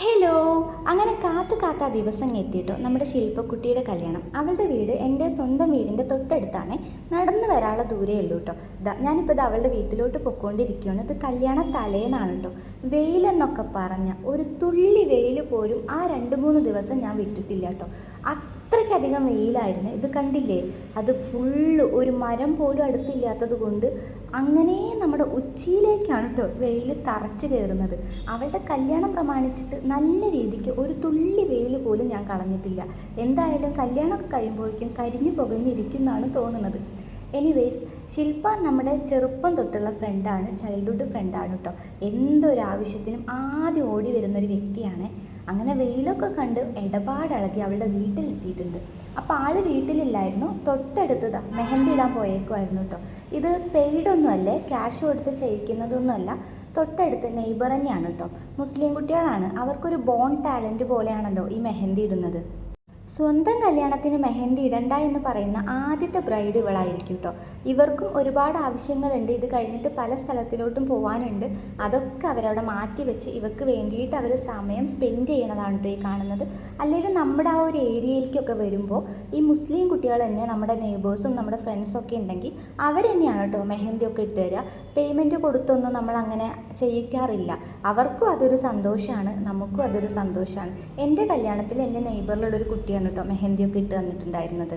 Hello അങ്ങനെ കാത്ത് കാത്ത ആ ദിവസം എത്തിയിട്ടോ. നമ്മുടെ ശില്പക്കുട്ടിയുടെ കല്യാണം. അവളുടെ വീട് എന്റെ സ്വന്തം വീടിന്റെ തൊട്ടടുത്താണ്. നടന്നു വരാനുള്ള ദൂരേ ഉള്ളൂ കേട്ടോ ഞാനിപ്പോൾ ഇത് അവളുടെ വീട്ടിലോട്ട് പൊയ്ക്കൊണ്ടിരിക്കുകയാണ് ഇത് കല്യാണ തലേന്നാണ് കേട്ടോ വെയിലെന്നൊക്കെ പറഞ്ഞ ഒരു തുള്ളി വെയിൽ പോലും ആ രണ്ട് മൂന്ന് ദിവസം ഞാൻ വിട്ടിട്ടില്ല കേട്ടോ അത്രയ്ക്കധികം വെയിലായിരുന്നു. ഇത് കണ്ടില്ലേ? അത് ഫുള്ള് ഒരു മരം പോലും അടുത്തില്ലാത്തത് കൊണ്ട് അങ്ങനെ നമ്മുടെ ഉച്ചിയിലേക്കാണ് കേട്ടോ വെയിൽ തറച്ച് കയറുന്നത് അവളുടെ കല്യാണം പ്രമാണിച്ചിട്ട് നല്ല രീതിക്ക് ഒരു തുള്ളി വെയിൽ പോലും ഞാൻ കളഞ്ഞിട്ടില്ല. എന്തായാലും കല്യാണമൊക്കെ കഴിയുമ്പോഴേക്കും കരിഞ്ഞു പുകഞ്ഞിരിക്കുന്നതാണ് തോന്നുന്നത്. എനിവേയ്സ് ശില്പ നമ്മുടെ ചെറുപ്പം തൊട്ടുള്ള ഫ്രണ്ടാണ് ചൈൽഡ്ഹുഡ് ഫ്രണ്ടാണ് കേട്ടോ എന്തൊരാവശ്യത്തിനും ആദ്യം ഓടി വരുന്നൊരു വ്യക്തിയാണ് അങ്ങനെ വെയിലൊക്കെ കണ്ട് ഇടപാടിളകി അവളുടെ വീട്ടിലെത്തിയിട്ടുണ്ട്. അപ്പോൾ ആൾ വീട്ടിലില്ലായിരുന്നു. തൊട്ടടുത്തതാ മെഹന്തി ഇടാൻ പോയേക്കുമായിരുന്നു കേട്ടോ ഇത് പെയ്ഡൊന്നും അല്ലേ ക്യാഷ് കൊടുത്ത് ചെയ്യിക്കുന്നതൊന്നുമല്ല. തൊട്ടടുത്ത് നെയ്ബർ തന്നെയാണ് കേട്ടോ മുസ്ലിം കുട്ടികളാണ്. അവർക്കൊരു ബോൺ ടാലന്റ് പോലെയാണല്ലോ ഈ മെഹന്തി ഇടുന്നത്. സ്വന്തം കല്യാണത്തിന് മെഹന്തി ഇടണ്ട എന്ന് പറയുന്ന ആദ്യത്തെ ബ്രൈഡ് ഇവളായിരിക്കും കേട്ടോ ഇവർക്കും ഒരുപാട് ആവശ്യങ്ങളുണ്ട്. ഇത് കഴിഞ്ഞിട്ട് പല സ്ഥലത്തിലോട്ടും പോകാനുണ്ട് അതൊക്കെ അവരവിടെ മാറ്റി വെച്ച് ഇവർക്ക് വേണ്ടിയിട്ട് അവർ സമയം സ്പെൻഡ് ചെയ്യണതാണ് കേട്ടോ ഈ കാണുന്നത്. അല്ലെങ്കിൽ നമ്മുടെ ആ ഒരു ഏരിയയിലേക്കൊക്കെ വരുമ്പോൾ ഈ മുസ്ലിം കുട്ടികൾ തന്നെ നമ്മുടെ നെയ്ബേഴ്സും നമ്മുടെ ഫ്രണ്ട്സൊക്കെ ഉണ്ടെങ്കിൽ അവർ തന്നെയാണ് കേട്ടോ മെഹന്തി ഒക്കെ ഇട്ട് തരിക പേയ്മെന്റ് കൊടുത്തൊന്നും നമ്മൾ അങ്ങനെ ചെയ്യിക്കാറില്ല. അവർക്കും അതൊരു സന്തോഷമാണ് നമുക്കും അതൊരു സന്തോഷമാണ് എന്റെ കല്യാണത്തിൽ എന്റെ നെയ്ബറിലുള്ള ഒരു കുട്ടിയാണ് കേട്ടോ മെഹന്തിയൊക്കെ ഇട്ട് തന്നിട്ടുണ്ടായിരുന്നത്.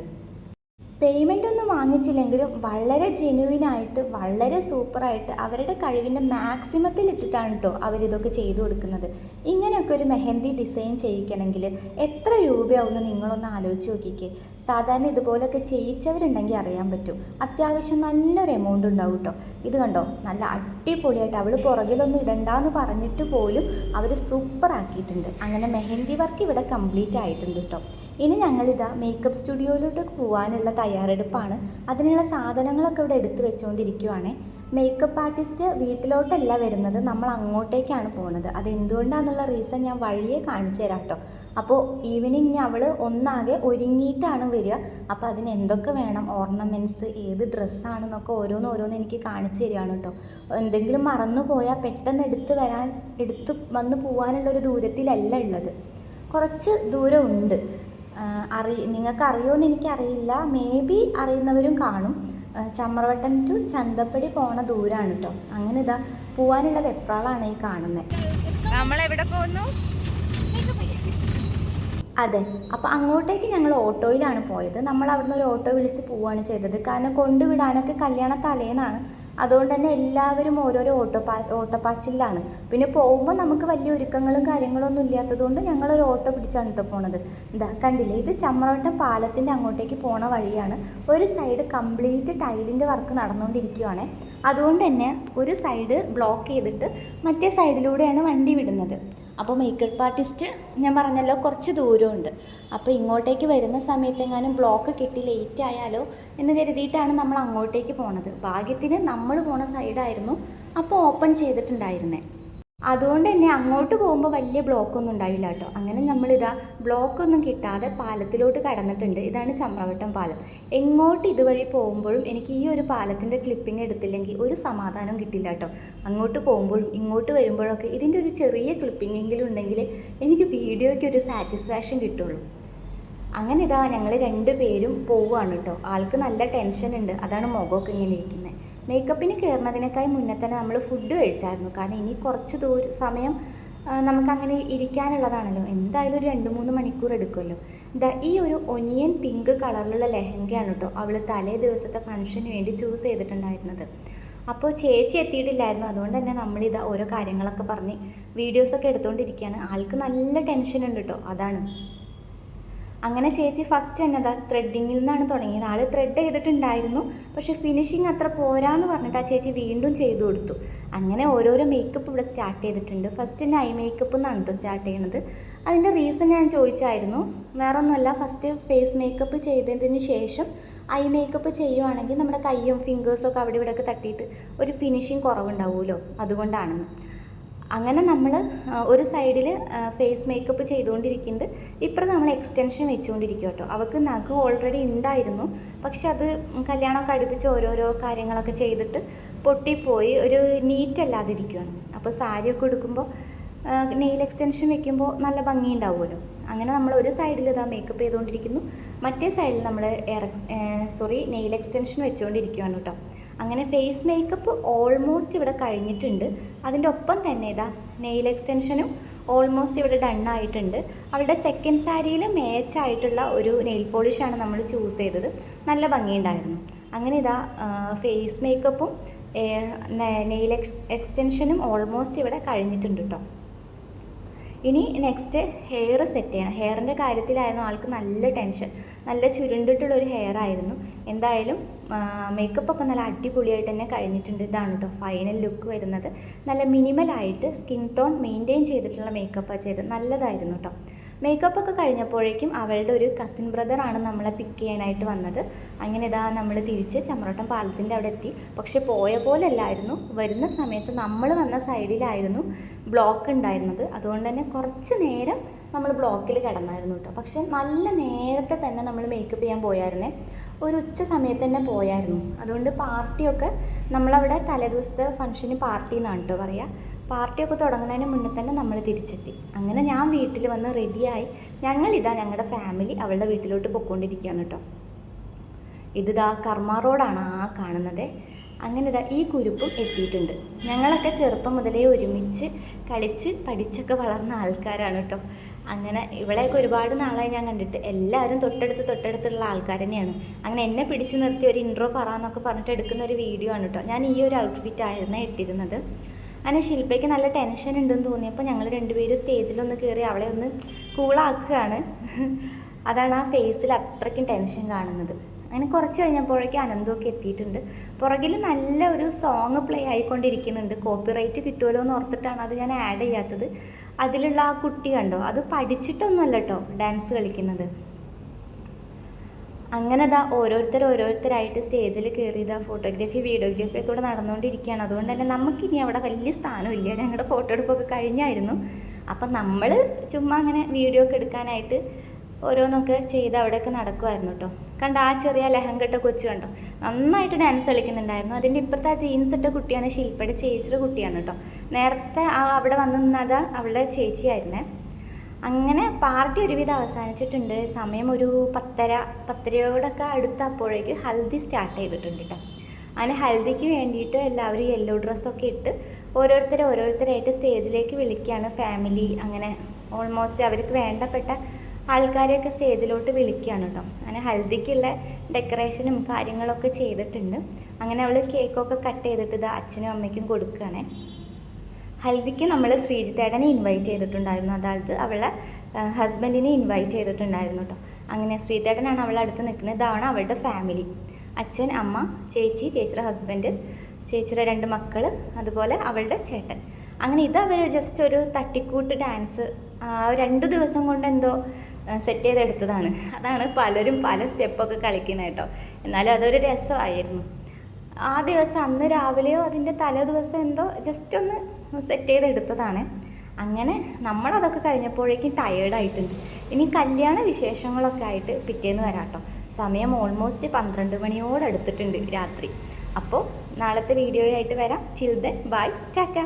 പേയ്മെന്റ് ഒന്നും വാങ്ങിച്ചില്ലെങ്കിലും വളരെ ജെനുവിനായിട്ട് വളരെ സൂപ്പറായിട്ട് അവരുടെ കഴിവിന്റെ മാക്സിമത്തിൽ ഇട്ടിട്ടാണ് കേട്ടോ അവരിതൊക്കെ ചെയ്തു കൊടുക്കുന്നത്. ഇങ്ങനെയൊക്കെ ഒരു മെഹന്തി ഡിസൈൻ ചെയ്യിക്കണമെങ്കിൽ എത്ര രൂപയാവുമെന്ന് നിങ്ങളൊന്ന് ആലോചിച്ച് നോക്കിക്കേ. സാധാരണ ഇതുപോലൊക്കെ ചെയ്യിച്ചവരുണ്ടെങ്കിൽ അറിയാൻ പറ്റും. അത്യാവശ്യം നല്ലൊരു എമൗണ്ട് ഉണ്ടാവും കേട്ടോ ഇത് കണ്ടോ? നല്ല അടിപൊളിയായിട്ട് അവൾ പുറകിലൊന്നും ഇടണ്ടെന്ന് പറഞ്ഞിട്ട് പോലും അവർ സൂപ്പറാക്കിയിട്ടുണ്ട് അങ്ങനെ മെഹന്തി വർക്ക് ഇവിടെ കംപ്ലീറ്റ് ആയിട്ടുണ്ട് കേട്ടോ ഇനി ഞങ്ങളിതാ മേക്കപ്പ് സ്റ്റുഡിയോയിലോട്ട് പോകാനുള്ള തയ്യാറെടുപ്പാണ്. അതിനുള്ള സാധനങ്ങളൊക്കെ ഇവിടെ എടുത്തു വെച്ചുകൊണ്ടിരിക്കുവാണ് മേക്കപ്പ് ആർട്ടിസ്റ്റ് വീട്ടിലോട്ടല്ല വരുന്നത് നമ്മൾ അങ്ങോട്ടേക്കാണ് പോകുന്നത് അത് എന്തുകൊണ്ടാണെന്നുള്ള റീസൺ ഞാൻ വഴിയെ കാണിച്ചു തരാം കേട്ടോ അപ്പോൾ ഈവനിങ് അവൾ ഒന്നാകെ ഒരുങ്ങിയിട്ടാണ് വരിക. അപ്പോൾ അതിന് എന്തൊക്കെ വേണം? ഓർണമെന്റ്സ് ഏത് ഡ്രസ്സാണെന്നൊക്കെ ഓരോന്ന് ഓരോന്ന് എനിക്ക് കാണിച്ചു തരികയാണ് കേട്ടോ എന്തെങ്കിലും മറന്നു പോയാൽ പെട്ടെന്ന് എടുത്ത് വരാൻ എടുത്ത് വന്ന് പോകാനുള്ളൊരു ദൂരത്തിലല്ല ഉള്ളത്. കുറച്ച് ദൂരമുണ്ട്. അറി നിങ്ങൾക്ക് അറിയുമെന്ന് എനിക്കറിയില്ല. മേ ബി അറിയുന്നവരും കാണും. ചമ്രവട്ടം ടു ചന്തപ്പടി പോണ ദൂരാണ് കേട്ടോ അങ്ങനെ ഇതാ പോവാനുള്ള വെപ്രാളാണ് ഈ കാണുന്നത് നമ്മൾ എവിടെ പോകുന്നു അതെ. അപ്പോൾ അങ്ങോട്ടേക്ക് ഞങ്ങൾ ഓട്ടോയിലാണ് പോയത്. നമ്മൾ അവിടുന്ന് ഒരു ഓട്ടോ വിളിച്ച് പോവാണ് ചെയ്തത്. കാരണം കൊണ്ടുവിടാനൊക്കെ കല്യാണ തലേന്നാണ് അതുകൊണ്ട് തന്നെ എല്ലാവരും ഓരോരോ ഓട്ടോപാ ഓട്ടോപാച്ചിലാണ് പിന്നെ പോകുമ്പോൾ നമുക്ക് വലിയ ഒരുക്കങ്ങളും കാര്യങ്ങളൊന്നും ഇല്ലാത്തതുകൊണ്ട് ഞങ്ങളൊരു ഓട്ടോ പിടിച്ചാണ് കേട്ടോ പോണത്. എന്താ കണ്ടില്ലേ? ഇത് ചമ്രവട്ടം പാലത്തിന്റെ അങ്ങോട്ടേക്ക് പോണ വഴിയാണ്. ഒരു സൈഡ് കംപ്ലീറ്റ് ടൈലിന്റെ വർക്ക് നടന്നുകൊണ്ടിരിക്കുകയാണ് അതുകൊണ്ട് തന്നെ ഒരു സൈഡ് ബ്ലോക്ക് ചെയ്തിട്ട് മറ്റേ സൈഡിലൂടെയാണ് വണ്ടി വിടുന്നത്. അപ്പോൾ മേക്കപ്പ് ആർട്ടിസ്റ്റ് ഞാൻ പറഞ്ഞല്ലോ കുറച്ച് ദൂരമുണ്ട്. അപ്പോൾ ഇങ്ങോട്ടേക്ക് വരുന്ന സമയത്ത് എങ്ങാനും ബ്ലോക്ക് കിട്ടി ലേറ്റ് ആയാലോ എന്ന് കരുതിയിട്ടാണ് നമ്മൾ അങ്ങോട്ടേക്ക് പോണത്. ഭാഗ്യത്തിന് നമ്മൾ പോണ സൈഡായിരുന്നു അപ്പോൾ ഓപ്പൺ ചെയ്തിട്ടുണ്ടായിരുന്നേ. അതുകൊണ്ട് തന്നെ അങ്ങോട്ട് പോകുമ്പോൾ വലിയ ബ്ലോക്കൊന്നും ഉണ്ടായില്ല കേട്ടോ. അങ്ങനെ നമ്മളിതാ ബ്ലോക്കൊന്നും കിട്ടാതെ പാലത്തിലോട്ട് കടന്നിട്ടുണ്ട്. ഇതാണ് ചമ്രവട്ടം പാലം. എങ്ങോട്ട് ഇതുവഴി പോകുമ്പോഴും എനിക്ക് ഈ ഒരു പാലത്തിന്റെ ക്ലിപ്പിംഗ് എടുത്തില്ലെങ്കിൽ ഒരു സമാധാനം കിട്ടില്ല കേട്ടോ. അങ്ങോട്ട് പോകുമ്പോഴും ഇങ്ങോട്ട് വരുമ്പോഴൊക്കെ ഇതിന്റെ ഒരു ചെറിയ ക്ലിപ്പിംഗ് എങ്കിലും ഉണ്ടെങ്കിൽ എനിക്ക് വീഡിയോയ്ക്ക് ഒരു സാറ്റിസ്ഫാക്ഷൻ കിട്ടുള്ളൂ. അങ്ങനെ ഇതാ ഞങ്ങൾ രണ്ട് പേരും പോവുകയാണ് കേട്ടോ. ആൾക്ക് നല്ല ടെൻഷൻ ഉണ്ട്. അതാണ് മുഖമൊക്കെ ഇങ്ങനെ ഇരിക്കുന്നത് മേക്കപ്പിന് കയറുന്നതിനേക്കാൾ മുന്നേ തന്നെ നമ്മൾ ഫുഡ് കഴിച്ചായിരുന്നു. കാരണം ഇനി കുറച്ച് ദൂര സമയം നമുക്കങ്ങനെ ഇരിക്കാനുള്ളതാണല്ലോ. എന്തായാലും ഒരു രണ്ട് മൂന്ന് മണിക്കൂർ എടുക്കുമല്ലോ. ദാ ഈ ഒരു ഒനിയൻ പിങ്ക് കളറിലുള്ള ലെഹങ്കയാണ് കേട്ടോ അവൾ തലേ ദിവസത്തെ ഫംഗ്ഷന് വേണ്ടി ചൂസ് ചെയ്തിട്ടുണ്ടായിരുന്നത്. അപ്പോൾ ചേച്ചി എത്തിയിട്ടില്ലായിരുന്നു. അതുകൊണ്ട് തന്നെ നമ്മളിതാ ഓരോ കാര്യങ്ങളൊക്കെ പറഞ്ഞ് വീഡിയോസൊക്കെ എടുത്തുകൊണ്ടിരിക്കുകയാണ് ആൾക്ക് നല്ല ടെൻഷൻ ഉണ്ട് കേട്ടോ. അതാണ്. അങ്ങനെ ചേച്ചി ഫസ്റ്റ് തന്നെ അതാ ത്രെഡിങ്ങിൽ നിന്നാണ് തുടങ്ങിയത്. ആൾ ത്രെഡ് ചെയ്തിട്ടുണ്ടായിരുന്നു. പക്ഷേ ഫിനിഷിങ് അത്ര പോരാന്ന് പറഞ്ഞിട്ട് ആ ചേച്ചി വീണ്ടും ചെയ്തു കൊടുത്തു. അങ്ങനെ ഓരോരോ മേക്കപ്പ് ഇവിടെ സ്റ്റാർട്ട് ചെയ്തിട്ടുണ്ട്. ഫസ്റ്റ് ഐ മേക്കപ്പ് എന്നാണ് കേട്ടോ സ്റ്റാർട്ട് ചെയ്യണത്. അതിന്റെ റീസൺ ഞാൻ ചോദിച്ചായിരുന്നു. വേറെ ഒന്നുമല്ല ഫസ്റ്റ് ഫേസ് മേക്കപ്പ് ചെയ്തതിന് ശേഷം ഐ മേക്കപ്പ് ചെയ്യുവാണെങ്കിൽ നമ്മുടെ കൈയും ഫിംഗേഴ്സൊക്കെ അവിടെ ഇവിടെയൊക്കെ തട്ടിയിട്ട് ഒരു ഫിനിഷിങ് കുറവുണ്ടാവുമല്ലോ. അതുകൊണ്ടാണെന്ന്. അങ്ങനെ നമ്മൾ ഒരു സൈഡിൽ ഫേസ് മേക്കപ്പ് ചെയ്തുകൊണ്ടിരിക്കുന്നുണ്ട്. ഇപ്പുറം നമ്മൾ എക്സ്റ്റൻഷൻ വെച്ചുകൊണ്ടിരിക്കും കേട്ടോ അവൾക്ക് നഖം ഓൾറെഡി ഉണ്ടായിരുന്നു. പക്ഷെ അത് കല്യാണമൊക്കെ അടുപ്പിച്ച് ഓരോരോ കാര്യങ്ങളൊക്കെ ചെയ്തിട്ട് പൊട്ടിപ്പോയി. ഒരു നീറ്റ് അല്ലാതിരിക്കുകയാണ് അപ്പോൾ സാരിയൊക്കെ ഉടുക്കുമ്പോൾ നെയിൽ എക്സ്റ്റൻഷൻ വെക്കുമ്പോൾ നല്ല ഭംഗി ഉണ്ടാവുമല്ലോ അങ്ങനെ നമ്മൾ ഒരു സൈഡിൽ ഇതാ മേക്കപ്പ് ചെയ്തുകൊണ്ടിരിക്കുന്നു. മറ്റേ സൈഡിൽ നമ്മൾ എറക്സ് സോറി നെയിൽ എക്സ്റ്റൻഷൻ വെച്ചുകൊണ്ടിരിക്കുകയാണ് കേട്ടോ. അങ്ങനെ ഫേസ് മേക്കപ്പ് ഓൾമോസ്റ്റ് ഇവിടെ കഴിഞ്ഞിട്ടുണ്ട്. അതിന്റെ ഒപ്പം തന്നെ ഇതാ നെയിൽ എക്സ്റ്റൻഷനും ഓൾമോസ്റ്റ് ഇവിടെ ഡൺ ആയിട്ടുണ്ട്. സെക്കൻഡ് സാരിയിൽ മാച്ച് ആയിട്ടുള്ള ഒരു നെയിൽ പോളിഷാണ് നമ്മൾ ചൂസ് ചെയ്തത്. നല്ല ഭംഗിയുണ്ടായിരുന്നു. അങ്ങനെ ഇതാ ഫേസ് മേക്കപ്പും നെയിൽ എക്സ് എക്സ്റ്റൻഷനും ഓൾമോസ്റ്റ് ഇവിടെ കഴിഞ്ഞിട്ടുണ്ട് കേട്ടോ. ഇനി നെക്സ്റ്റ് ഹെയർ സെറ്റ് ചെയ്യണം. ഹെയറിന്റെ കാര്യത്തിലായിരുന്നു ആൾക്ക് നല്ല ടെൻഷൻ നല്ല ചുരുണ്ടിട്ടുള്ളൊരു ഹെയർ ആയിരുന്നു. എന്തായാലും മേക്കപ്പ് ഒക്കെ നല്ല അടിപൊളിയായിട്ട് തന്നെ കഴിഞ്ഞിട്ടുണ്ട്. ഇതാണ് കേട്ടോ ഫൈനൽ ലുക്ക് വരുന്നത്. നല്ല മിനിമലായിട്ട് സ്കിൻ ടോൺ മെയിന്റെയിൻ ചെയ്തിട്ടുള്ള മേക്കപ്പാണ് ചെയ്തത്. നല്ലതായിരുന്നു കേട്ടോ മേക്കപ്പ് ഒക്കെ കഴിഞ്ഞപ്പോഴേക്കും അവളുടെ ഒരു കസിൻ ബ്രദറാണ് നമ്മളെ പിക്ക് ചെയ്യാനായിട്ട് വന്നത്. അങ്ങനെ ഇതാ നമ്മൾ തിരിച്ച് ചമ്രോട്ടം പാലത്തിന്റെ അവിടെ എത്തി. പക്ഷെ പോയ പോലെ അല്ലായിരുന്നു വരുന്ന സമയത്ത് നമ്മൾ വന്ന സൈഡിലായിരുന്നു ബ്ലോക്ക് ഉണ്ടായിരുന്നത്. അതുകൊണ്ട് തന്നെ കുറച്ച് നേരം നമ്മൾ ബ്ലോക്കിൽ കിടന്നായിരുന്നു കേട്ടോ. പക്ഷെ നല്ല നേരത്തെ തന്നെ നമ്മൾ മേക്കപ്പ് ചെയ്യാൻ പോയായിരുന്നേ. ഒരു ഉച്ച സമയത്ത് തന്നെ പോയായിരുന്നു. അതുകൊണ്ട് പാർട്ടിയൊക്കെ നമ്മളവിടെ തലേദിവസത്തെ ഫംഗ്ഷന് പാർട്ടി എന്നാണ് കേട്ടോ പറയുക പാർട്ടിയൊക്കെ തുടങ്ങുന്നതിന് മുന്നേ തന്നെ നമ്മൾ തിരിച്ചെത്തി. അങ്ങനെ ഞാൻ വീട്ടിൽ വന്ന് റെഡിയായി ഞങ്ങളിതാ ഞങ്ങളുടെ ഫാമിലി അവളുടെ വീട്ടിലോട്ട് പൊയ്ക്കൊണ്ടിരിക്കുകയാണ് കേട്ടോ. ഇതിതാ കർമ്മ റോഡാണ് ആ കാണുന്നത്. അങ്ങനെ ഇതാ ഈ കുരുപ്പും എത്തിയിട്ടുണ്ട്. ഞങ്ങളൊക്കെ ചെറുപ്പം മുതലേ ഒരുമിച്ച് കളിച്ച് പഠിച്ചൊക്കെ വളർന്ന ആൾക്കാരാണ് കേട്ടോ. അങ്ങനെ ഇവളെയൊക്കെ ഒരുപാട് നാളായി ഞാൻ കണ്ടിട്ട് എല്ലാവരും തൊട്ടടുത്ത് തൊട്ടടുത്തുള്ള ആൾക്കാർ തന്നെയാണ്. അങ്ങനെ എന്നെ പിടിച്ച് നിർത്തി ഒരു ഇൻട്രോ പറയാന്നൊക്കെ പറഞ്ഞിട്ട് എടുക്കുന്ന ഒരു വീഡിയോ ആണ് കേട്ടോ. ഞാൻ ഈ ഒരു ഔട്ട്ഫിറ്റ് ആയിരുന്നു ഇട്ടിരുന്നത്. അങ്ങനെ ശില്പയ്ക്ക് നല്ല ടെൻഷൻ ഉണ്ടെന്ന് തോന്നിയപ്പോൾ ഞങ്ങൾ രണ്ടുപേരും സ്റ്റേജിലൊന്ന് കയറി അവളെ ഒന്ന് കൂളാക്കുകയാണ് അതാണ് ആ ഫേസിൽ അത്രയ്ക്കും ടെൻഷൻ കാണുന്നത്. അങ്ങനെ കുറച്ച് കഴിഞ്ഞപ്പോഴേക്കും അനന്തമൊക്കെ എത്തിയിട്ടുണ്ട്. പുറകിൽ നല്ല ഒരു സോങ് പ്ലേ ആയിക്കൊണ്ടിരിക്കുന്നുണ്ട്. കോപ്പിറൈറ്റ് കിട്ടുമല്ലോ എന്ന് ഓർത്തിട്ടാണ് അത് ഞാൻ ആഡ് ചെയ്യാത്തത്. അതിലുള്ള ആ കുട്ടി കണ്ടോ? അത് പഠിച്ചിട്ടൊന്നുമല്ല കേട്ടോ ഡാൻസ് കളിക്കുന്നത്. അങ്ങനെ ദാ ഓരോരുത്തർ ഓരോരുത്തരായിട്ട് സ്റ്റേജിൽ കയറിയതാ ഫോട്ടോഗ്രാഫി വീഡിയോഗ്രാഫി ഒക്കെ ഇവിടെ നടന്നുകൊണ്ടിരിക്കുകയാണ്. അതുകൊണ്ട് തന്നെ നമുക്കിനി അവിടെ വലിയ സ്ഥാനമില്ല. ഞങ്ങളുടെ ഫോട്ടോ എടുപ്പൊക്കെ കഴിഞ്ഞായിരുന്നു. അപ്പം നമ്മൾ ചുമ്മാ അങ്ങനെ വീഡിയോ ഒക്കെ എടുക്കാനായിട്ട് ഓരോന്നൊക്കെ ചെയ്ത് അവിടെയൊക്കെ നടക്കുമായിരുന്നു കേട്ടോ കണ്ട ആ ചെറിയ ലഹങ്കട്ട കൊച്ചു കണ്ടോ? നന്നായിട്ട് ഡാൻസ് കളിക്കുന്നുണ്ടായിരുന്നു. അതിന്റെ ഇപ്പുറത്തെ ആ ജീൻസ് ഇട്ട കുട്ടിയാണ് ശില്പയുടെ ചേച്ചിയുടെ കുട്ടിയാണ് കേട്ടോ നേരത്തെ ആ അവിടെ വന്നു നിന്നത് അവളുടെ ചേച്ചിയായിരുന്നേ. അങ്ങനെ പാർട്ടി ഒരുവിധം അവസാനിച്ചിട്ടുണ്ട്. സമയം ഒരു പത്തര പത്തരയോടൊക്കെ അടുത്തപ്പോഴേക്ക് ഹൽദി സ്റ്റാർട്ട് ചെയ്തിട്ടുണ്ട് കേട്ടോ അങ്ങനെ ഹൽദിക്ക് വേണ്ടിയിട്ട് എല്ലാവരും യെല്ലോ ഡ്രസ്സൊക്കെ ഇട്ട് ഓരോരുത്തരെ ഓരോരുത്തരായിട്ട് സ്റ്റേജിലേക്ക് വിളിക്കുകയാണ്. ഫാമിലി അങ്ങനെ ഓൾമോസ്റ്റ് അവർക്ക് വേണ്ടപ്പെട്ട ആൾക്കാരെയൊക്കെ സ്റ്റേജിലോട്ട് വിളിക്കുകയാണ് കേട്ടോ അങ്ങനെ ഹൽദിക്കുള്ള ഡെക്കറേഷനും കാര്യങ്ങളൊക്കെ ചെയ്തിട്ടുണ്ട്. അങ്ങനെ അവൾ കേക്കൊക്കെ കട്ട് ചെയ്തിട്ട് ഇത് അച്ഛനും അമ്മയ്ക്കും കൊടുക്കുകയാണേ. ഹൽദിക്ക് നമ്മൾ ശ്രീജിത്തേടനെ ഇൻവൈറ്റ് ചെയ്തിട്ടുണ്ടായിരുന്നു. അതായത് അവളെ ഹസ്ബൻഡിനെ ഇൻവൈറ്റ് ചെയ്തിട്ടുണ്ടായിരുന്നു കേട്ടോ അങ്ങനെ ശ്രീതേടനാണ് അവളെ അടുത്ത് നിൽക്കുന്നത്. ഇതാണ് അവളുടെ ഫാമിലി അച്ഛൻ അമ്മ ചേച്ചി ചേച്ചിയുടെ ഹസ്ബൻഡ് ചേച്ചിയുടെ രണ്ട് മക്കൾ അതുപോലെ അവളുടെ ചേട്ടൻ. അങ്ങനെ ഇത് അവർ ജസ്റ്റ് ഒരു തട്ടിക്കൂട്ട് ഡാൻസ് രണ്ട് ദിവസം കൊണ്ട് എന്തോ സെറ്റ് ചെയ്തെടുത്തതാണ്. അതാണ് പലരും പല സ്റ്റെപ്പൊക്കെ കളിക്കുന്നത് കേട്ടോ എന്നാലും അതൊരു രസമായിരുന്നു. ആ ദിവസം അന്ന് രാവിലെയോ അതിന്റെ തലേ ദിവസം എന്തോ ജസ്റ്റ് ഒന്ന് സെറ്റ് ചെയ്തെടുത്തതാണ്. അങ്ങനെ നമ്മളതൊക്കെ കഴിഞ്ഞപ്പോഴേക്കും ടയേർഡായിട്ടുണ്ട് ഇനി കല്യാണ വിശേഷങ്ങളൊക്കെ ആയിട്ട് പിറ്റേന്ന് വരാം കേട്ടോ സമയം ഓൾമോസ്റ്റ് പന്ത്രണ്ട് മണിയോടടുത്തിട്ടുണ്ട് രാത്രി. അപ്പോൾ നാളത്തെ വീഡിയോയായിട്ട് വരാം. ചിൽ ദെൻ ബൈ ടാറ്റ